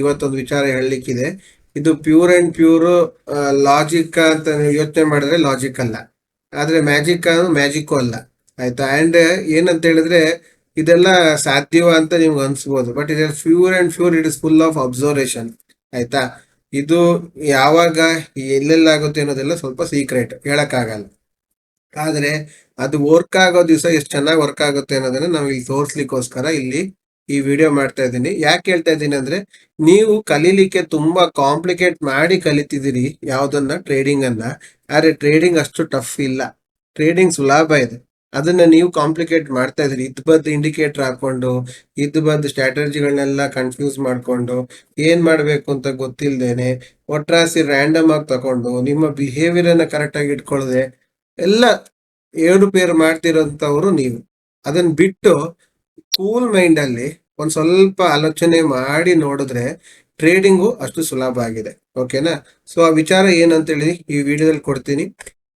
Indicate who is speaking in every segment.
Speaker 1: ಇವತ್ತೊಂದು ವಿಚಾರ ಹೇಳಲಿಕ್ಕಿದೆ. ಇದು ಪ್ಯೂರ್ ಅಂಡ್ ಪ್ಯೂರ್ ಲಾಜಿಕ್ ಅಂತ ಯೋಚನೆ ಮಾಡಿದ್ರೆ ಲಾಜಿಕ್ ಅಲ್ಲ. ಆದ್ರೆ ಮ್ಯಾಜಿಕ್ ಮ್ಯಾಜಿಕ್ಕು ಅಲ್ಲ. ಆಯ್ತಾ? ಅಂಡ್ ಏನಂತ ಹೇಳಿದ್ರೆ ಇದೆಲ್ಲ ಸಾಧ್ಯವ ಅಂತ ನಿಮ್ಗೆ ಅನ್ಸ್ಬೋದು. ಬಟ್ ಇದು pure and pure it is full of observation ಆಯ್ತಾ? ಇದು ಯಾವಾಗ ಎಲ್ಲೆಲ್ಲಾಗುತ್ತೆ ಅನ್ನೋದೆಲ್ಲ ಸ್ವಲ್ಪ ಸೀಕ್ರೆಟ್ ಹೇಳಕ್ಕಾಗಲ್ಲ. ಆದ್ರೆ ಅದು ವರ್ಕ್ ಆಗೋ ದಿವಸ ಎಷ್ಟು ಚೆನ್ನಾಗಿ ವರ್ಕ್ ಆಗುತ್ತೆ ಅನ್ನೋದನ್ನ ನಾವು ಇಲ್ಲಿ ತೋರಿಸ್ಲಿಕ್ಕೋಸ್ಕರ ಇಲ್ಲಿ ಈ ವಿಡಿಯೋ ಮಾಡ್ತಾ ಇದ್ದೀನಿ. ಯಾಕೆ ಹೇಳ್ತಾ ಇದ್ದೀನಿ ಅಂದ್ರೆ, ನೀವು ಕಲೀಲಿಕ್ಕೆ ತುಂಬಾ ಕಾಂಪ್ಲಿಕೇಟ್ ಮಾಡಿ ಕಲಿತಿದ್ದೀರಿ ಯಾವ್ದನ್ನ ಟ್ರೇಡಿಂಗ್ ಅನ್ನ. ಆದ್ರೆ ಟ್ರೇಡಿಂಗ್ ಅಷ್ಟು ಟಫ್ ಇಲ್ಲ. ಟ್ರೇಡಿಂಗ್ ಸುಲಭ ಇದೆ. ಅದನ್ನ ನೀವು ಕಾಂಪ್ಲಿಕೇಟ್ ಮಾಡ್ತಾ ಇದ್ದೀರಿ. ಇದ್ ಬದ್ ಇಂಡಿಕೇಟರ್ ಹಾಕೊಂಡು, ಇದ್ ಬದ್ ಸ್ಟ್ರಾಟಜಿಗಳನ್ನೆಲ್ಲ ಕನ್ಫ್ಯೂಸ್ ಮಾಡ್ಕೊಂಡು, ಏನ್ ಮಾಡ್ಬೇಕು ಅಂತ ಗೊತ್ತಿಲ್ದೇನೆ ಒಟ್ರಾಸಿ ರ್ಯಾಂಡಮ್ ಆಗಿ ತಕೊಂಡು ನಿಮ್ಮ ಬಿಹೇವಿಯರ್ ಅನ್ನ ಕರೆಕ್ಟ್ ಆಗಿ ಇಟ್ಕೊಳ್ಳದೆ ಎಲ್ಲ ಏರುಪೇರು ಮಾಡ್ತಿರೋಂಥವ್ರು ನೀವು. ಅದನ್ನ ಬಿಟ್ಟು ಕೂಲ್ ಮೈಂಡ್ ಅಲ್ಲಿ ಒಂದ್ ಸ್ವಲ್ಪ ಆಲೋಚನೆ ಮಾಡಿ ನೋಡಿದ್ರೆ ಟ್ರೇಡಿಂಗು ಅಷ್ಟು ಸುಲಭ ಆಗಿದೆ. ಓಕೆನಾ ಸೊ ಆ ವಿಚಾರ ಏನಂತೇಳಿ ಈ ವಿಡಿಯೋದಲ್ಲಿ ಕೊಡ್ತೀನಿ.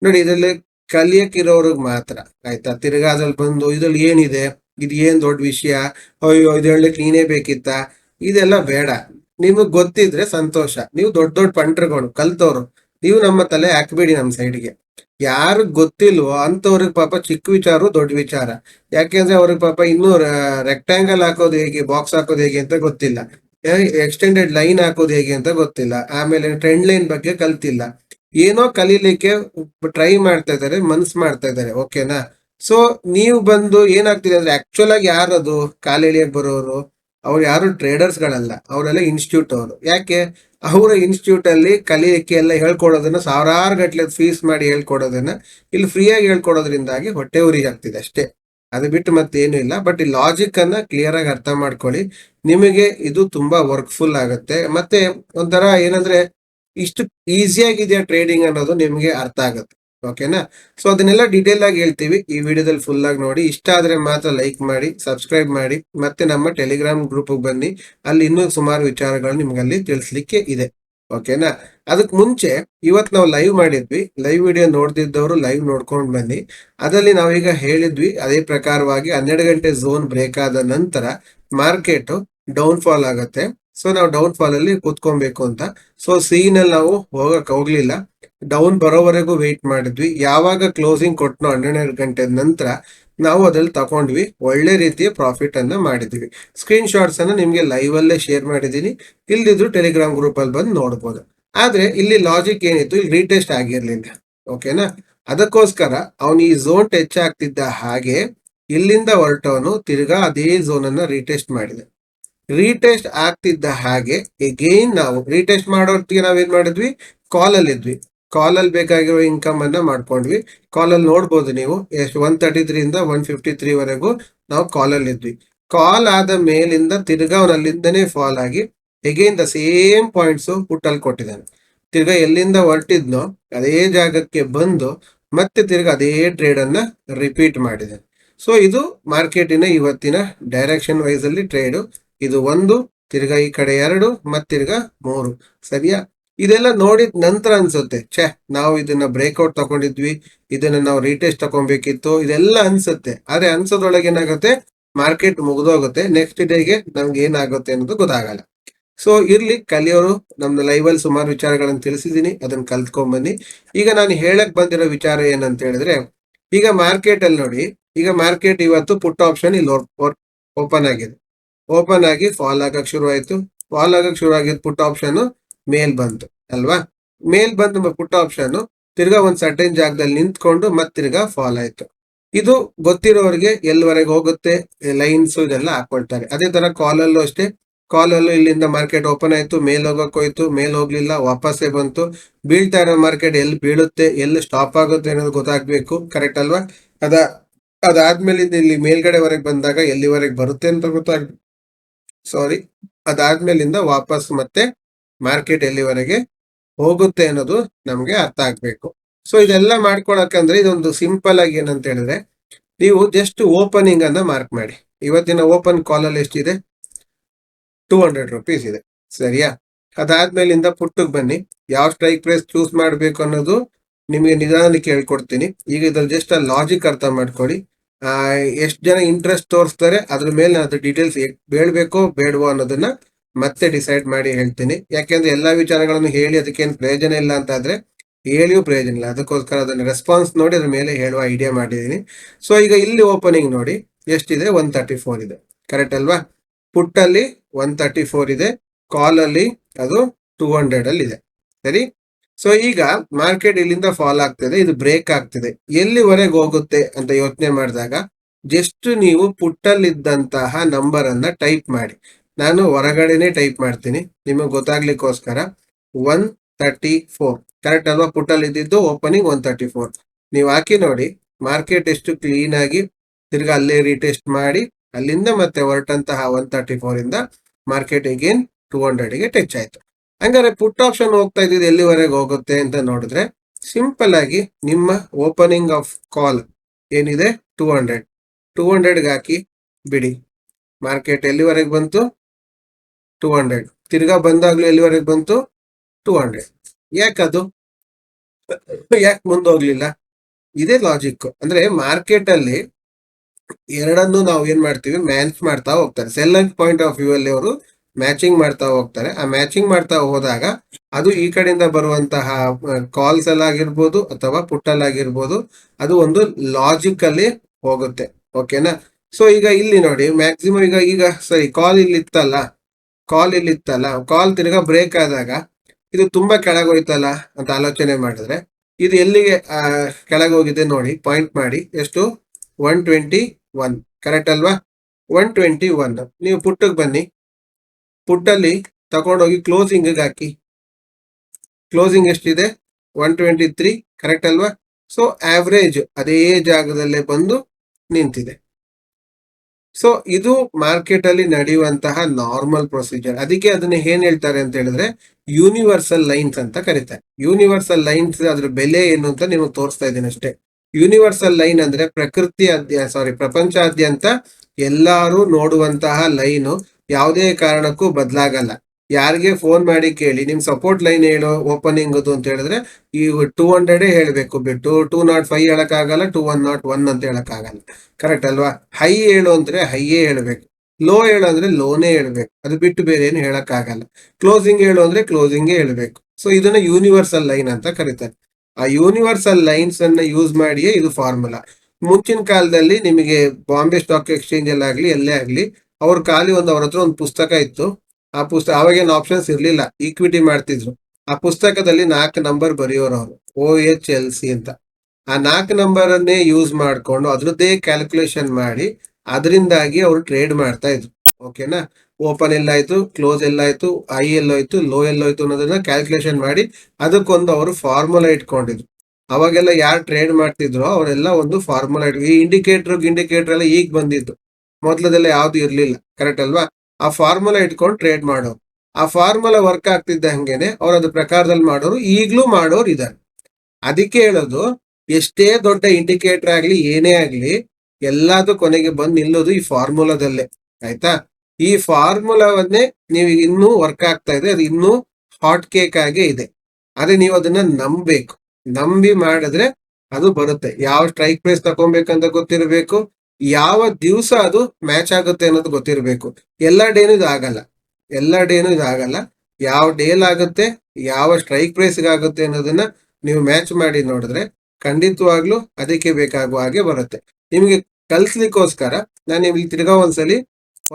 Speaker 1: ನೋಡಿ, ಇದರಲ್ಲಿ ಕಲಿಯಕ್ಕಿರೋರ್ಗ್ ಮಾತ್ರ, ಆಯ್ತಾ? ತಿರ್ಗಾ ಅದ್ರಲ್ಲಿ ಬಂದು ಇದ್ರಲ್ಲಿ ಏನಿದೆ? ಇದು ಏನ್ ದೊಡ್ಡ ವಿಷಯ? ಅಯ್ಯೋ, ಇದು ಹೇಳಲಿಕ್ಕೆ ನೀನೇ ಬೇಕಿತ್ತ? ಇದೆಲ್ಲ ಬೇಡ. ನಿಮಗೆ ಗೊತ್ತಿದ್ರೆ ಸಂತೋಷ. ನೀವು ದೊಡ್ಡ ದೊಡ್ಡ ಪಂಟ್ರಗಳು, ಕಲ್ತವ್ರು. ನೀವು ನಮ್ಮ ತಲೆ ಹಾಕ್ಬೇಡಿ ನಮ್ಮ ಸೈಡ್ಗೆ ಯಾರು ಗೊತ್ತಿಲ್ವೋ ಅಂತವ್ರಿಗೆ ಪಾಪ ಚಿಕ್ಕ ವಿಚಾರ ದೊಡ್ಡ ವಿಚಾರ. ಯಾಕೆಂದ್ರೆ ಅವ್ರಿಗೆ ಪಾಪ ಇನ್ನೂ ರೆಕ್ಟಾಂಗಲ್ ಹಾಕೋದು ಹೇಗೆ ಬಾಕ್ಸ್ ಹಾಕೋದು ಹೇಗೆ ಅಂತ ಗೊತ್ತಿಲ್ಲ. ಎಕ್ಸ್ಟೆಂಡೆಡ್ ಲೈನ್ ಹಾಕೋದು ಹೇಗೆ ಅಂತ ಗೊತ್ತಿಲ್ಲ. ಆಮೇಲೆ ಟ್ರೆಂಡ್ ಲೈನ್ ಬಗ್ಗೆ ಕಲ್ತಿಲ್ಲ. ಏನೋ ಕಲೀಲಿಕ್ಕೆ ಟ್ರೈ ಮಾಡ್ತಾ ಇದ್ದಾರೆ, ಮನ್ಸ್ ಮಾಡ್ತಾ ಇದ್ದಾರೆ ಓಕೆನಾ ಸೊ ನೀವು ಬಂದು ಏನಾಗ್ತಿದೆ ಅಂದ್ರೆ ಆಕ್ಚುಲ್ ಆಗಿ ಯಾರದು? ಕಾಲೆಳಿಯಕ್ ಬರೋರು? ಅವ್ರು ಯಾರು ಟ್ರೇಡರ್ಸ್ಗಳಲ್ಲ ಅವರೆಲ್ಲ ಇನ್ಸ್ಟಿಟ್ಯೂಟ್ ಅವರು. ಯಾಕೆ? ಅವರ ಇನ್ಸ್ಟಿಟ್ಯೂಟ್ ಅಲ್ಲಿ ಕಲಿಯಕ್ಕೆ ಎಲ್ಲ ಹೇಳ್ಕೊಡೋದನ್ನ, ಸಾವಿರಾರು ಗಟ್ಲೆ ಫೀಸ್ ಮಾಡಿ ಹೇಳ್ಕೊಡೋದನ್ನ, ಇಲ್ಲಿ ಫ್ರೀಯಾಗಿ ಹೇಳ್ಕೊಡೋದ್ರಿಂದಾಗಿ ಹೊಟ್ಟೆ ಉರಿ ಆಗ್ತಿದೆ ಅಷ್ಟೇ. ಅದು ಬಿಟ್ಟು ಮತ್ತೇನು ಇಲ್ಲ. ಬಟ್ ಈ ಲಾಜಿಕ್ ಅನ್ನ ಕ್ಲಿಯರ್ ಆಗಿ ಅರ್ಥ ಮಾಡ್ಕೊಳ್ಳಿ. ನಿಮಗೆ ಇದು ತುಂಬಾ ವರ್ಕ್ಫುಲ್ ಆಗುತ್ತೆ. ಮತ್ತೆ ಒಂಥರ ಏನಂದ್ರೆ ಇಷ್ಟು ಈಸಿಯಾಗಿದೆಯಾ ಟ್ರೇಡಿಂಗ್ ಅನ್ನೋದು ನಿಮಗೆ ಅರ್ಥ ಆಗುತ್ತೆ. ಓಕೆನಾ? ಸೊ ಅದನ್ನೆಲ್ಲ ಡೀಟೇಲ್ ಆಗಿ ಹೇಳ್ತೀವಿ. ಈ ವಿಡಿಯೋದಲ್ಲಿ ಫುಲ್ ಆಗಿ ನೋಡಿ. ಇಷ್ಟ ಆದ್ರೆ ಮಾತ್ರ ಲೈಕ್ ಮಾಡಿ ಸಬ್ಸ್ಕ್ರೈಬ್ ಮಾಡಿ, ಮತ್ತೆ ನಮ್ಮ ಟೆಲಿಗ್ರಾಮ್ ಗ್ರೂಪ್ ಬನ್ನಿ. ಅಲ್ಲಿ ಇನ್ನೂ ಸುಮಾರು ವಿಚಾರಗಳು ನಿಮ್ಗೆ ಅಲ್ಲಿ ತಿಳಿಸ್ಲಿಕ್ಕೆ ಇದೆ. ಓಕೆನಾ? ಅದಕ್ಕೆ ಮುಂಚೆ ಇವತ್ತು ನಾವು ಲೈವ್ ಮಾಡಿದ್ವಿ. ಲೈವ್ ವಿಡಿಯೋ ನೋಡ್ದಿದ್ದವರು ಲೈವ್ ನೋಡ್ಕೊಂಡು ಬನ್ನಿ. ಅದರಲ್ಲಿ ನಾವೀಗ ಹೇಳಿದ್ವಿ, ಅದೇ ಪ್ರಕಾರವಾಗಿ ಹನ್ನೆರಡು ಗಂಟೆ ಝೋನ್ ಬ್ರೇಕ್ ಆದ ನಂತರ ಮಾರ್ಕೆಟ್ ಡೌನ್ ಫಾಲ್ ಆಗುತ್ತೆ. ಸೊ ನಾವು ಡೌನ್ ಫಾಲ್ ಅಲ್ಲಿ ಕೂತ್ಕೊಬೇಕು ಅಂತ. ಸೊ ಸಿ ನಲ್ಲಿ ನಾವು ಹೋಗಕ್ ಹೋಗ್ಲಿಲ್ಲ. ಡೌನ್ ಬರೋವರೆಗೂ ವೆಯ್ಟ್ ಮಾಡಿದ್ವಿ. ಯಾವಾಗ ಕ್ಲೋಸಿಂಗ್ ಕೊಟ್ಟನೋ ಹನ್ನೆರಡು ಗಂಟೆ ನಂತರ ನಾವು ಅದ್ರಲ್ಲಿ ತಗೊಂಡ್ವಿ. ಒಳ್ಳೆ ರೀತಿಯ ಪ್ರಾಫಿಟ್ ಅನ್ನ ಮಾಡಿದ್ವಿ. ಸ್ಕ್ರೀನ್ ಶಾಟ್ಸ್ ಅನ್ನ ನಿಮ್ಗೆ ಲೈವ್ ಅಲ್ಲೇ ಶೇರ್ ಮಾಡಿದೀನಿ ಇಲ್ದಿದ್ರು ಟೆಲಿಗ್ರಾಮ್ ಗ್ರೂಪ್ ಅಲ್ಲಿ ಬಂದು ನೋಡ್ಬೋದು. ಆದ್ರೆ ಇಲ್ಲಿ ಲಾಜಿಕ್ ಏನಿತ್ತು? ಇಲ್ಲಿ ರೀಟೆಸ್ಟ್ ಆಗಿರ್ಲಿಲ್ಲ. ಓಕೆನಾ ಅದಕ್ಕೋಸ್ಕರ ಅವನು ಈ ಝೋನ್ ಟಚ್ ಆಗ್ತಿದ್ದ ಹಾಗೆ ಇಲ್ಲಿಂದ ಹೊರಟವನು ತಿರ್ಗಾ ಅದೇ ಝೋನ್ ಅನ್ನ ರೀಟೆಸ್ಟ್ ಮಾಡಿದೆ. ರೀಟೆಸ್ಟ್ ಆಗ್ತಿದ್ದ ಹಾಗೆ ಎಗೈನ್ ನಾವು ರೀಟೆಸ್ಟ್ ಮಾಡೋರ್ತಿಗೆ ನಾವೇನ್ ಮಾಡಿದ್ವಿ? ಕಾಲ್ ಅಲ್ಲಿ ಇದ್ವಿ ಕಾಲ್ ಅಲ್ಲಿ ಬೇಕಾಗಿರೋ ಇನ್ಕಮ್ ಅನ್ನ ಮಾಡ್ಕೊಂಡ್ವಿ. ಕಾಲ್ ಅಲ್ಲಿ ನೋಡ್ಬೋದು ನೀವು ಎಷ್ಟು ಒನ್ ತರ್ಟಿ ತ್ರೀ ಇಂದ ಒನ್ ಫಿಫ್ಟಿ ತ್ರೀ ವರೆಗೂ ನಾವು ಕಾಲ್ ಅಲ್ಲಿ ಇದ್ವಿ. ಕಾಲ್ ಆದ ಮೇಲಿಂದ ತಿರ್ಗಾ ಅವನು ಅಲ್ಲಿಂದನೇ ಫಾಲ್ ಆಗಿ ಎಗೇನ್ ದ ಸೇಮ್ ಪಾಯಿಂಟ್ಸ್ ಪುಟ್ಟಲ್ಲಿ ಕೊಟ್ಟಿದ್ದಾನೆ. ತಿರ್ಗಾ ಎಲ್ಲಿಂದ ಹೊರಟಿದ್ನೋ, ಅದೇ ಜಾಗಕ್ಕೆ ಬಂದು ಮತ್ತೆ ತಿರ್ಗಾ ಅದೇ ಟ್ರೇಡ್ ಅನ್ನ ರಿಪೀಟ್ ಮಾಡಿದೆ ಸೊ ಇದು ಮಾರ್ಕೆಟಿನ ಇವತ್ತಿನ ಡೈರೆಕ್ಷನ್ ವೈಸ್ ಅಲ್ಲಿ ಟ್ರೇಡ್ ಇದು ಒಂದು, ತಿರ್ಗಾ ಈ ಕಡೆ ಎರಡು ಮತ್ತಿರ್ಗಾ ಮೂರು. ಸರಿಯಾ? ಇದೆಲ್ಲ ನೋಡಿದ ನಂತರ ಅನ್ಸುತ್ತೆ. ಛೆ, ನಾವು ಇದನ್ನ ಬ್ರೇಕ್ಔಟ್ ತಗೊಂಡಿದ್ವಿ, ಇದನ್ನ ನಾವು ರೀಟೆಸ್ಟ್ ತಗೊಬೇಕಿತ್ತು, ಇದೆಲ್ಲ ಅನ್ಸುತ್ತೆ. ಆದ್ರೆ ಅನ್ಸೋದ್ರೊಳಗೆ ಏನಾಗುತ್ತೆ? ಮಾರ್ಕೆಟ್ ಮುಗಿದೋಗುತ್ತೆ. ನೆಕ್ಸ್ಟ್ ಡೇಗೆ ನಮ್ಗೆ ಏನಾಗುತ್ತೆ ಅನ್ನೋದು ಗೊತ್ತಾಗಲ್ಲ. ಸೊ ಇರ್ಲಿ, ಕಲಿಯೋರು ನಮ್ಮ ಲೈವ್ ಅಲ್ಲಿ ಸುಮಾರು ವಿಚಾರಗಳನ್ನು ತಿಳಿಸಿದೀನಿ ಅದನ್ನ ಕಲ್ತ್ಕೊಂಡ್ ಬನ್ನಿ. ಈಗ ನಾನು ಹೇಳಕ್ ಬಂದಿರೋ ವಿಚಾರ ಏನಂತ ಹೇಳಿದ್ರೆ, ಈಗ ಮಾರ್ಕೆಟ್ ಅಲ್ಲಿ ನೋಡಿ, ಈಗ ಮಾರ್ಕೆಟ್ ಇವತ್ತು ಪುಟ್ ಆಪ್ಷನ್ ಇಲ್ಲಿ. ಓಪನ್ ಆಗಿದೆ. ಓಪನ್ ಆಗಿ ಫಾಲ್ ಆಗಕ್ ಶುರು ಆಯ್ತು ಫಾಲ್ ಆಗಕ್ ಶುರು ಆಗಿದ್ ಪುಟ್ ಆಪ್ಷನ್ ಮೇಲ್ ಬಂತು ಅಲ್ವಾ? ಮೇಲ್ ಬಂದು ಪುಟ್ ಆಪ್ಷನ್ ತಿರ್ಗಾ ಒಂದ್ ಸರ್ಟೈನ್ ಜಾಗದಲ್ಲಿ ನಿಂತ್ಕೊಂಡು ಮತ್ ತಿರ್ಗಾ ಫಾಲ್ ಆಯ್ತು. ಇದು ಗೊತ್ತಿರೋರಿಗೆ ಎಲ್ಲಿವರೆಗೆ ಹೋಗುತ್ತೆ ಲೈನ್ಸ್ ಇದೆಲ್ಲ ಹಾಕೊಳ್ತಾರೆ. ಅದೇ ತರ ಕಾಲ್ ಅಲ್ಲೂ ಅಷ್ಟೇ ಕಾಲ್ ಅಲ್ಲೂ ಇಲ್ಲಿಂದ ಮಾರ್ಕೆಟ್ ಓಪನ್ ಆಯ್ತು, ಮೇಲ್ ಹೋಗಕ್ ಹೋಯ್ತು, ಮೇಲ್ ಹೋಗ್ಲಿಲ್ಲ, ವಾಪಸ್ಸೇ ಬಂತು. ಬೀಳ್ತಾ ಇರೋ ಮಾರ್ಕೆಟ್ ಎಲ್ಲಿ ಬೀಳುತ್ತೆ, ಎಲ್ಲಿ ಸ್ಟಾಪ್ ಆಗುತ್ತೆ ಅನ್ನೋದು ಗೊತ್ತಾಗ್ಬೇಕು ಕರೆಕ್ಟ್ ಅಲ್ವಾ? ಅದ, ಅದಾದ್ಮೇಲೆ ಇಲ್ಲಿ ಮೇಲ್ಗಡೆವರೆಗೆ ಬಂದಾಗ ಎಲ್ಲಿವರೆಗೆ ಬರುತ್ತೆ ಅಂತ ಗೊತ್ತಾಗ್ಬೇಕು ಸಾರಿ ಅದಾದ್ಮೇಲಿಂದ ವಾಪಸ್ ಮತ್ತೆ ಮಾರ್ಕೆಟ್ ಎಲ್ಲಿವರೆಗೆ ಹೋಗುತ್ತೆ ಅನ್ನೋದು ನಮ್ಗೆ ಅರ್ಥ ಆಗ್ಬೇಕು. ಸೊ ಇದೆಲ್ಲ ಮಾಡ್ಕೊಳಕಂದ್ರೆ ಇದೊಂದು ಸಿಂಪಲ್ ಆಗಿ ಏನಂತ ಹೇಳಿದ್ರೆ, ನೀವು ಜಸ್ಟ್ ಓಪನಿಂಗ್ ಅನ್ನ ಮಾರ್ಕ್ ಮಾಡಿ. ಇವತ್ತಿನ ಓಪನ್ ಕಾಲ್ ಅಲ್ಲಿ ಎಷ್ಟಿದೆ? ಟೂ ಹಂಡ್ರೆಡ್ ರುಪೀಸ್ ಇದೆ. ಸರಿಯಾ? ಅದಾದ್ಮೇಲಿಂದ ಪುಟ್ಟಕ್ ಬನ್ನಿ. ಯಾವ ಸ್ಟ್ರೈಕ್ ಪ್ರೈಸ್ ಚೂಸ್ ಮಾಡ್ಬೇಕು ಅನ್ನೋದು ನಿಮಗೆ ನಿಧಾನಕ್ಕೆ ಹೇಳ್ಕೊಡ್ತೀನಿ. ಈಗ ಇದ್ರಲ್ಲಿ ಜಸ್ಟ್ ಆ ಲಾಜಿಕ್ ಅರ್ಥ ಮಾಡ್ಕೊಳ್ಳಿ ಎಷ್ಟು ಜನ ಇಂಟ್ರೆಸ್ಟ್ ತೋರಿಸ್ತಾರೆ, ಅದ್ರ ಮೇಲೆ ಅದ್ರ ಡೀಟೇಲ್ಸ್ ಹೇಳ್ಬೇಕೋ ಬೇಡವೋ ಅನ್ನೋದನ್ನ ಮತ್ತೆ ಡಿಸೈಡ್ ಮಾಡಿ ಹೇಳ್ತೀನಿ. ಯಾಕೆಂದ್ರೆ ಎಲ್ಲಾ ವಿಚಾರಗಳನ್ನು ಹೇಳಿ ಅದಕ್ಕೇನು ಪ್ರಯೋಜನ ಇಲ್ಲ ಅಂತ ಆದ್ರೆ ಹೇಳಿಯೂ ಪ್ರಯೋಜನ ಇಲ್ಲ. ಅದಕ್ಕೋಸ್ಕರ ಅದನ್ನ ರೆಸ್ಪಾನ್ಸ್ ನೋಡಿ ಅದ್ರ ಮೇಲೆ ಹೇಳುವ ಐಡಿಯಾ ಮಾಡಿದೀನಿ ಸೊ ಈಗ ಇಲ್ಲಿ ಓಪನಿಂಗ್ ನೋಡಿ. ಎಷ್ಟಿದೆ? ಒನ್ ತರ್ಟಿ ಫೋರ್ ಇದೆ. ಕರೆಕ್ಟ್ ಅಲ್ವಾ? ಪುಟ್ ಅಲ್ಲಿ ಒನ್ ತರ್ಟಿ ಫೋರ್ ಇದೆ. ಕಾಲ್ ಅಲ್ಲಿ ಅದು ಟೂ ಹಂಡ್ರೆಡ್ ಅಲ್ಲಿ ಇದೆ. ಸರಿ? ಸೊ ಈಗ ಮಾರ್ಕೆಟ್ ಇಲ್ಲಿಂದ ಫಾಲ್ ಆಗ್ತಿದೆ. ಇದು ಬ್ರೇಕ್ ಆಗ್ತಿದೆ. ಎಲ್ಲಿವರೆಗೆ ಹೋಗುತ್ತೆ ಅಂತ ಯೋಚನೆ ಮಾಡಿದಾಗ ಜಸ್ಟ್ ನೀವು ಪುಟ್ಟಲ್ಲಿದ್ದಂತಹ ನಂಬರ್ ಅನ್ನ ಟೈಪ್ ಮಾಡಿ. ನಾನು ಹೊರಗಡೆನೆ ಟೈಪ್ ಮಾಡ್ತೀನಿ. ನಿಮಗೆ ಗೊತ್ತಾಗ್ಲಿಕ್ಕೋಸ್ಕರ ಒನ್ ತರ್ಟಿ ಫೋರ್ ಕರೆಕ್ಟ್ ಅಲ್ವಾ? ಪುಟ್ಟಲ್ಲಿ ಇದ್ದಿದ್ದು ಓಪನಿಂಗ್ ಒನ್ ತರ್ಟಿ ಫೋರ್ ನೀವು ಹಾಕಿ ನೋಡಿ ಮಾರ್ಕೆಟ್ ಎಷ್ಟು ಕ್ಲೀನ್ ಆಗಿ ತಿರ್ಗಾ ಅಲ್ಲೇ ರೀಟೆಸ್ಟ್ ಮಾಡಿ, ಅಲ್ಲಿಂದ ಮತ್ತೆ ಹೊರಟಂತಹ ಒನ್ ತರ್ಟಿ ಫೋರ್ ಇಂದ ಮಾರ್ಕೆಟ್ ಅಗೇನ್ ಟೂ ಹಂಡ್ರೆಡ್ಗೆ ಟಚ್ ಆಯ್ತು. ಹಂಗಾರೆ ಪುಟ್ ಆಪ್ಷನ್ ಹೋಗ್ತಾ ಇದ್ದಿದ್ದು ಎಲ್ಲಿವರೆಗೆ ಹೋಗುತ್ತೆ ಅಂತ ನೋಡಿದ್ರೆ ಸಿಂಪಲ್ ಆಗಿ ನಿಮ್ಮ ಓಪನಿಂಗ್ ಆಫ್ ಕಾಲ್ ಏನಿದೆ? ಟೂ ಹಂಡ್ರೆಡ್ ಟೂ ಹಂಡ್ರೆಡ್ಗೆ ಹಾಕಿ ಬಿಡಿ. ಮಾರ್ಕೆಟ್ ಎಲ್ಲಿವರೆಗೆ ಬಂತು? ಟೂ ಹಂಡ್ರೆಡ್ ತಿರ್ಗಾ ಬಂದಾಗ್ಲೂ ಎಲ್ಲಿವರೆಗೆ ಬಂತು? ಟೂ ಹಂಡ್ರೆಡ್ ಯಾಕದು ಯಾಕೆ ಮುಂದೋಗ್ಲಿಲ್ಲ? ಇದೇ ಲಾಜಿಕ್ ಅಂದ್ರೆ ಮಾರ್ಕೆಟ್ ಅಲ್ಲಿ ಎರಡನ್ನು ನಾವು ಏನ್ ಮಾಡ್ತೀವಿ? ಮ್ಯಾಚ್ ಮಾಡ್ತಾ ಹೋಗ್ತಾರೆ. ಸೆಲ್ಲರ್ ಪಾಯಿಂಟ್ ಆಫ್ ವ್ಯೂ ಅಲ್ಲಿ ಅವರು ಮ್ಯಾಚಿಂಗ್ ಮಾಡ್ತಾ ಹೋಗ್ತಾರೆ. ಆ ಮ್ಯಾಚಿಂಗ್ ಮಾಡ್ತಾ ಹೋದಾಗ ಅದು ಈ ಕಡೆಯಿಂದ ಬರುವಂತಹ ಕಾಲ್ಸ್ ಆಗಿರ್ಬೋದು ಅಥವಾ ಪುಟ್ಟಲ್ ಆಗಿರ್ಬೋದು ಅದು ಒಂದು ಲಾಜಿಕ್ ಅಲ್ಲಿ ಹೋಗುತ್ತೆ. ಓಕೆನಾ ಸೊ ಈಗ ಇಲ್ಲಿ ನೋಡಿ ಮ್ಯಾಕ್ಸಿಮಮ್ ಈಗ ಈಗ ಸರಿ ಕಾಲ್ ಇಲ್ಲಿ ಇತ್ತಲ್ಲ ಕಾಲ್ ಇಲ್ಲಿ ಇತ್ತಲ್ಲ ಕಾಲ್ ತಿರ್ಗಾ ಬ್ರೇಕ್ ಆದಾಗ ಇದು ತುಂಬಾ ಕೆಳಗೋಯ್ತಲ್ಲ ಅಂತ ಆಲೋಚನೆ ಮಾಡಿದ್ರೆ, ಇದು ಎಲ್ಲಿಗೆ ಕೆಳಗೋಗಿದೆ ನೋಡಿ ಪಾಯಿಂಟ್ ಮಾಡಿ, ಎಷ್ಟು? ಒನ್ ಟ್ವೆಂಟಿ ಒನ್ ಕರೆಕ್ಟ್ ಅಲ್ವಾ? ಒನ್ ಟ್ವೆಂಟಿ ಒನ್ ನೀವು ಪುಟ್ಟಕ್ಕೆ ಬನ್ನಿ. ಪುಟ್ಟಲ್ಲಿ ತಗೊಂಡೋಗಿ ಕ್ಲೋಸಿಂಗ್ ಹಾಕಿ. ಕ್ಲೋಸಿಂಗ್ ಎಷ್ಟಿದೆ? ಒನ್ ಟ್ವೆಂಟಿ ತ್ರೀ ಕರೆಕ್ಟ್ ಅಲ್ವಾ? ಸೊ ಆವ್ರೇಜ್ ಅದೇ ಜಾಗದಲ್ಲೇ ಬಂದು ನಿಂತಿದೆ. ಸೊ ಇದು ಮಾರ್ಕೆಟ್ ಅಲ್ಲಿ ನಡೆಯುವಂತಹ ನಾರ್ಮಲ್ ಪ್ರೊಸೀಜರ್ ಅದಕ್ಕೆ ಅದನ್ನ ಏನ್ ಹೇಳ್ತಾರೆ ಅಂತ ಹೇಳಿದ್ರೆ ಯೂನಿವರ್ಸಲ್ ಲೈನ್ಸ್ ಅಂತ ಕರೀತಾರೆ. ಯೂನಿವರ್ಸಲ್ ಲೈನ್ಸ್ ಅದ್ರ ಬೆಲೆ ಏನು ಅಂತ ನಿಮಗೆ ತೋರಿಸ್ತಾ ಇದ್ದೀನಿ ಅಷ್ಟೇ. ಯೂನಿವರ್ಸಲ್ ಲೈನ್ ಅಂದ್ರೆ ಪ್ರಕೃತಿ ಸಾರಿ ಪ್ರಪಂಚಾದ್ಯಂತ ಎಲ್ಲಾರು ನೋಡುವಂತಹ ಲೈನು ಯಾವುದೇ ಕಾರಣಕ್ಕೂ ಬದಲಾಗಲ್ಲ. ಯಾರಿಗೆ ಫೋನ್ ಮಾಡಿ ಕೇಳಿ, ನಿಮ್ ಸಪೋರ್ಟ್ ಲೈನ್ ಹೇಳೋ ಓಪನಿಂಗ್ ಅಂತ ಹೇಳಿದ್ರೆ, ಈ ಟೂ ಹಂಡ್ರೆಡ್ ಹೇಳಬೇಕು ಬಿಟ್ಟು ಟೂ ನಾಟ್ ಫೈವ್ ಹೇಳಕ್ ಆಗಲ್ಲ ಟೂ ಒನ್ ನಾಟ್ ಒನ್ ಅಂತ ಹೇಳಕ್ ಆಗಲ್ಲ ಕರೆಕ್ಟ್ ಅಲ್ವಾ? ಹೈ ಹೇಳು ಅಂದ್ರೆ ಹೈಯೇ ಹೇಳಬೇಕು. ಲೋ ಹೇಳು ಅಂದ್ರೆ ಲೋನೇ ಹೇಳ್ಬೇಕು. ಅದು ಬಿಟ್ಟು ಬೇರೆ ಏನು ಹೇಳಕ್ ಆಗಲ್ಲ ಕ್ಲೋಸಿಂಗ್ ಹೇಳು ಅಂದ್ರೆ ಕ್ಲೋಸಿಂಗ್ ಹೇಳಬೇಕು. ಸೊ ಇದನ್ನ ಯೂನಿವರ್ಸಲ್ ಲೈನ್ ಅಂತ ಕರೀತಾರೆ. ಆ ಯೂನಿವರ್ಸಲ್ ಲೈನ್ಸ್ ಅನ್ನ ಯೂಸ್ ಮಾಡಿಯೇ ಇದು ಫಾರ್ಮುಲಾ ಮುಂಚಿನ ಕಾಲದಲ್ಲಿ ನಿಮಗೆ ಬಾಂಬೆ ಸ್ಟಾಕ್ ಎಕ್ಸ್ಚೇಂಜ್ ಅಲ್ಲಿ ಆಗ್ಲಿ ಎಲ್ಲೇ ಆಗ್ಲಿ, ಅವ್ರ ಖಾಲಿ ಒಂದು ಅವ್ರ ಹತ್ರ ಒಂದು ಪುಸ್ತಕ ಇತ್ತು. ಆ ಪುಸ್ತಕ ಅವಾಗೇನು ಆಪ್ಷನ್ಸ್ ಇರ್ಲಿಲ್ಲ. ಈಕ್ವಿಟಿ ಮಾಡ್ತಿದ್ರು. ಆ ಪುಸ್ತಕದಲ್ಲಿ ನಾಲ್ಕು ನಂಬರ್ ಬರೆಯೋರು ಅವರು. ಓ ಎಚ್ ಎಲ್ ಸಿ ಅಂತ. ಆ ನಾಲ್ಕು ನಂಬರ್ ಅನ್ನೇ ಯೂಸ್ ಮಾಡ್ಕೊಂಡು ಅದ್ರದ್ದೇ ಕ್ಯಾಲ್ಕುಲೇಷನ್ ಮಾಡಿ ಅದರಿಂದಾಗಿ ಅವರು ಟ್ರೇಡ್ ಮಾಡ್ತಾ ಇದ್ರು. ಓಕೆನಾ ಓಪನ್ ಎಲ್ಲಾಯ್ತು ಕ್ಲೋಸ್ ಎಲ್ಲಾಯ್ತು ಐ ಎಲ್ಲೋಯ್ತು ಲೋ ಎಲ್ಲೋಯ್ತು ಅನ್ನೋದನ್ನ ಕ್ಯಾಲ್ಕುಲೇಷನ್ ಮಾಡಿ ಅದಕ್ಕೊಂದು ಅವರು ಫಾರ್ಮುಲಾ ಇಟ್ಕೊಂಡಿದ್ರು. ಅವಾಗೆಲ್ಲ ಯಾರು ಟ್ರೇಡ್ ಮಾಡ್ತಿದ್ರು ಅವರೆಲ್ಲ ಒಂದು ಫಾರ್ಮುಲಾ ಇಟ್ ಈ ಇಂಡಿಕೇಟರ್ ಇಂಡಿಕೇಟರ್ ಎಲ್ಲ ಈಗ ಬಂದಿದ್ದು. ಮೊದ್ಲದೆಲ್ಲ ಯಾವ್ದು ಇರಲಿಲ್ಲ. ಕರೆಕ್ಟ್ ಅಲ್ವಾ? ಆ ಫಾರ್ಮುಲಾ ಇಟ್ಕೊಂಡು ಟ್ರೇಡ್ ಮಾಡೋರು. ಆ ಫಾರ್ಮುಲಾ ವರ್ಕ್ ಆಗ್ತಿದ್ದ ಹಂಗೇನೆ ಅವ್ರ ಅದ್ರ ಪ್ರಕಾರದಲ್ಲಿ ಮಾಡೋರು, ಈಗಲೂ ಮಾಡೋರು ಇದ್ದಾರೆ ಅದಕ್ಕೆ ಹೇಳೋದು, ಎಷ್ಟೇ ದೊಡ್ಡ ಇಂಡಿಕೇಟರ್ ಆಗ್ಲಿ, ಏನೇ ಆಗ್ಲಿ, ಎಲ್ಲಾದ್ರೂ ಕೊನೆಗೆ ಬಂದು ನಿಲ್ಲೋದು ಈ ಫಾರ್ಮುಲಾದಲ್ಲೇ ಆಯ್ತಾ? ಈ ಫಾರ್ಮುಲಾವನ್ನೇ ನೀವು ಇನ್ನೂ ವರ್ಕ್ ಆಗ್ತಾ ಇದೆ ಅದು ಇನ್ನೂ ಹಾಟ್ ಕೇಕ್ ಆಗೇ ಇದೆ. ಅದೇ ನೀವು ಅದನ್ನ ನಂಬಬೇಕು. ನಂಬಿ ಮಾಡಿದ್ರೆ ಅದು ಬರುತ್ತೆ. ಯಾವ ಸ್ಟ್ರೈಕ್ ಪ್ರೈಸ್ ತಗೊಬೇಕಂತ ಗೊತ್ತಿರಬೇಕು. ಯಾವ ದಿವಸ ಅದು ಮ್ಯಾಚ್ ಆಗುತ್ತೆ ಅನ್ನೋದು ಗೊತ್ತಿರಬೇಕು. ಎಲ್ಲ ಡೇನು ಇದು ಆಗಲ್ಲ. ಎಲ್ಲ ಡೇನು ಇದು ಆಗಲ್ಲ. ಯಾವ ಡೇಲ್ ಆಗುತ್ತೆ, ಯಾವ ಸ್ಟ್ರೈಕ್ ಪ್ರೈಸ್ ಆಗುತ್ತೆ ಅನ್ನೋದನ್ನ ನೀವು ಮ್ಯಾಚ್ ಮಾಡಿ ನೋಡಿದ್ರೆ ಖಂಡಿತವಾಗ್ಲೂ ಅದಕ್ಕೆ ಬೇಕಾಗುವ ಹಾಗೆ ಬರುತ್ತೆ. ನಿಮಗೆ ಕಲಿಸ್ಲಿಕ್ಕೋಸ್ಕರ ನಾನು ನಿಮ್ಗೆ ತಿರ್ಗಾ ಒಂದ್ಸಲಿ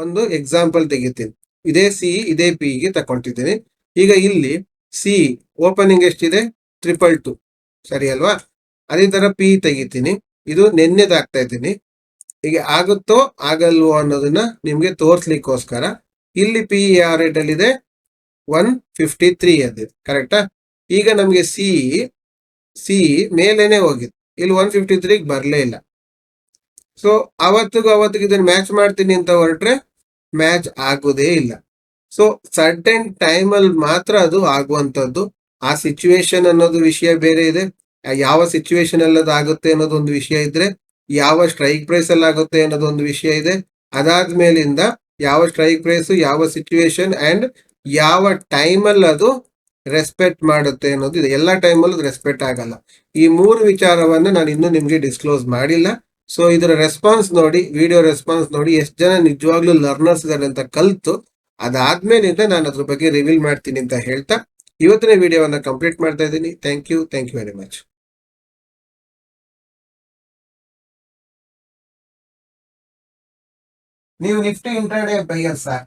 Speaker 1: ಒಂದು ಎಕ್ಸಾಂಪಲ್ ತೆಗಿತೀನಿ. ಇದೇ ಸಿ ಇದೇ ಪಿ ಗೆ ತಕೊಂಡಿದ್ದೀನಿ ಈಗ ಇಲ್ಲಿ ಸಿ ಓಪನಿಂಗ್ ಎಷ್ಟಿದೆ? ಟ್ರಿಪಲ್ ಟು ಸರಿ ಅಲ್ವಾ? ಅದೇ ತರ ಪಿ ತೆಗಿತೀನಿ. ಇದು ನಿನ್ನೆದಾಗ್ತಾ ಇದ್ದೀನಿ. ಈಗ ಆಗುತ್ತೋ ಆಗಲ್ವೋ ಅನ್ನೋದನ್ನ ನಿಮ್ಗೆ ತೋರ್ಸ್ಲಿಕ್ಕೋಸ್ಕರ ಇಲ್ಲಿ ಪಿ ಯಾವ ರೇಟ್ ಅಲ್ಲಿ ಇದೆ ಒನ್ ಫಿಫ್ಟಿ ತ್ರೀ ಅದಿದೆ ಕರೆಕ್ಟಾ ಈಗ ನಮ್ಗೆ ಸಿ ಸಿ ಮೇಲೇನೆ ಹೋಗಿದೆ. ಇಲ್ಲಿ ಒನ್ ಫಿಫ್ಟಿ ತ್ರೀಗೆ ಬರಲೇ ಇಲ್ಲ. ಸೊ ಅವತ್ತಿಗೂ ಅವತ್ತಿಗೆ ಇದನ್ನ ಮ್ಯಾಚ್ ಮಾಡ್ತೀನಿ ಅಂತ ಹೊರಟ್ರೆ ಮ್ಯಾಚ್ ಆಗೋದೇ ಇಲ್ಲ. ಸೊ ಸಡನ್ ಅಲ್ಲಿ ಮಾತ್ರ ಅದು ಆಗುವಂತದ್ದು ಆ ಸಿಚುವೇಶನ್ ಅನ್ನೋದು ವಿಷಯ ಬೇರೆ ಇದೆ. ಯಾವ ಸಿಚುವೇಶನ್ ಅಲ್ಲಿ ಆಗುತ್ತೆ ಅನ್ನೋದು ಒಂದು ವಿಷಯ ಇದ್ರೆ ಯಾವ ಸ್ಟ್ರೈಕ್ ಪ್ರೈಸ್ ಅಲ್ಲಿ ಆಗುತ್ತೆ ಅನ್ನೋದು ಒಂದು ವಿಷಯ ಇದೆ. ಅದಾದ್ಮೇಲಿಂದ ಯಾವ ಸ್ಟ್ರೈಕ್ ಪ್ರೈಸ್, ಯಾವ ಸಿಚುವೇಶನ್ ಅಂಡ್ ಯಾವ ಟೈಮ್ ಅಲ್ಲಿ ಅದು ರೆಸ್ಪೆಕ್ಟ್ ಮಾಡುತ್ತೆ ಅನ್ನೋದು ಇದೆ. ಎಲ್ಲ ಟೈಮಲ್ಲೂ ರೆಸ್ಪೆಕ್ಟ್ ಆಗಲ್ಲ. ಈ ಮೂರು ವಿಚಾರವನ್ನ ನಾನು ಇನ್ನೂ ನಿಮ್ಗೆ ಡಿಸ್ಕ್ಲೋಸ್ ಮಾಡಿಲ್ಲ. ಸೊ ಇದರ ರೆಸ್ಪಾನ್ಸ್ ನೋಡಿ ವಿಡಿಯೋ ರೆಸ್ಪಾನ್ಸ್ ನೋಡಿ, ಎಷ್ಟು ಜನ ನಿಜವಾಗ್ಲೂ ಲರ್ನರ್ಸ್ ಇದಾರೆ ಅಂತ ಕಲ್ತು, ಅದಾದ್ಮೇಲಿಂದ ನಾನು ಅದ್ರ ಬಗ್ಗೆ ರಿವೀಲ್ ಮಾಡ್ತೀನಿ ಅಂತ ಹೇಳ್ತಾ, ಇವತ್ತಿನ ವಿಡಿಯೋವನ್ನು ಕಂಪ್ಲೀಟ್ ಮಾಡ್ತಾ ಇದ್ದೀನಿ. Thank you thank you very much ನೀವು ನಿಫ್ಟಿ ಇಂಟ್ರಾಡೇ ಬೈಯರ್ ಸರ್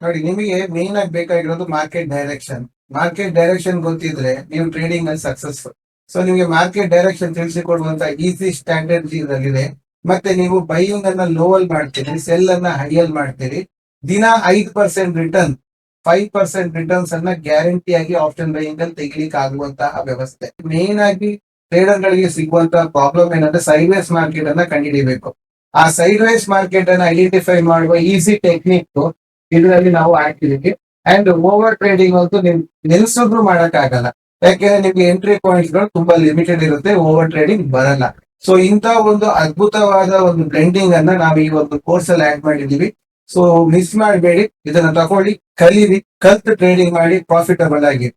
Speaker 1: ನೋಡಿ, ನಿಮಗೆ ಮೇನ್ ಆಗಿ ಬೇಕಾಗಿರೋದು ಮಾರ್ಕೆಟ್ ಡೈರೆಕ್ಷನ್ ಮಾರ್ಕೆಟ್ ಡೈರೆಕ್ಷನ್ ಗೊತ್ತಿದ್ರೆ ನೀವು ಟ್ರೇಡಿಂಗ್ ಅಲ್ಲಿ ಸಕ್ಸಸ್ಫುಲ್ ಸೊ ನಿಮಗೆ ಮಾರ್ಕೆಟ್ ಡೈರೆಕ್ಷನ್ ತಿಳಿಸಿಕೊಡುವಂತ ಈಸಿ ಸ್ಟ್ರಾಟಜಿ ಇದರಲ್ಲಿದೆ. ಮತ್ತೆ ನೀವು ಬೈಯಿಂಗ್ ಅನ್ನ ಲೋವಲ್ ಮಾಡ್ತೀರಿ ಸೆಲ್ ಅನ್ನ ಹೈಯಲ್ ಮಾಡ್ತೀರಿ. ದಿನ ಐದ್ percent return five percent returns ಅನ್ನ ಗ್ಯಾರಂಟಿ ಆಗಿ ಆಪ್ಷನ್ ಬೈಯಿಂಗ್ ಅಲ್ಲಿ ತೆಗಿಲಿಕ್ಕೆ ಆಗುವಂತಹ ವ್ಯವಸ್ಥೆ. ಮೇನ್ ಆಗಿ ಟ್ರೇಡರ್ ಗಳಿಗೆ ಸಿಗುವಂತಹ ಪ್ರಾಬ್ಲಮ್ ಏನಂದ್ರೆ ಸೈವೇಸ್ ಮಾರ್ಕೆಟ್ ಅನ್ನ ಕಂಡುಹಿಡಿಬೇಕು. ಆ ಸೈಡ್ ವೈಸ್ ಮಾರ್ಕೆಟ್ ಅನ್ನ ಐಡೆಂಟಿಫೈ ಮಾಡುವ ಈಸಿ ಟೆಕ್ನಿಕ್ ಇದರಲ್ಲಿ ನಾವು ಹಾಕಿದೀವಿ. ಅಂಡ್ ಓವರ್ ಟ್ರೇಡಿಂಗ್ ಅಂತೂ ನಿಮ್, ನಿಲ್ಸಿದ್ರು ಮಾಡಕ್ ಆಗಲ್ಲ. ಯಾಕೆಂದ್ರೆ ನಿಮ್ಗೆ ಎಂಟ್ರಿ ಪಾಯಿಂಟ್ಸ್ಗಳು ತುಂಬಾ ಲಿಮಿಟೆಡ್ ಇರುತ್ತೆ ಓವರ್ ಟ್ರೇಡಿಂಗ್ ಬರಲ್ಲ. ಸೊ ಇಂತ ಒಂದು ಅದ್ಭುತವಾದ ಒಂದು ಬ್ಲೆಂಡಿಂಗ್ ಅನ್ನ ನಾವು ಈ ಒಂದು ಕೋರ್ಸ್ ಅಲ್ಲಿ ಆಡ್ ಮಾಡಿದೀವಿ. ಸೊ ಮಿಸ್ ಮಾಡಬೇಡಿ, ಇದನ್ನ ತಗೊಳ್ಳಿ ಕಲೀರಿ, ಕಲ್ತ್ ಟ್ರೇಡಿಂಗ್ ಮಾಡಿ ಪ್ರಾಫಿಟಬಲ್ ಆಗಿ